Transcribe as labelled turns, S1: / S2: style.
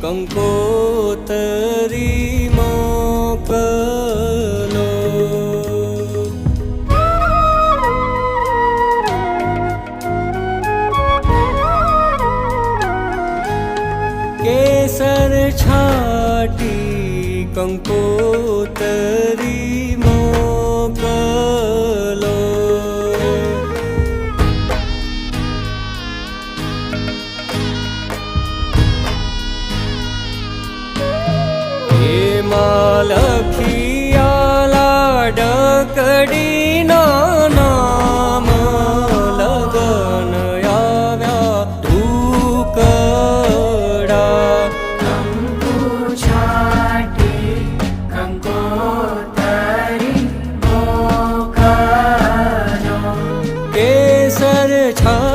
S1: કંકોતરી મોકલો કેસર છાટી કંકોતરી time.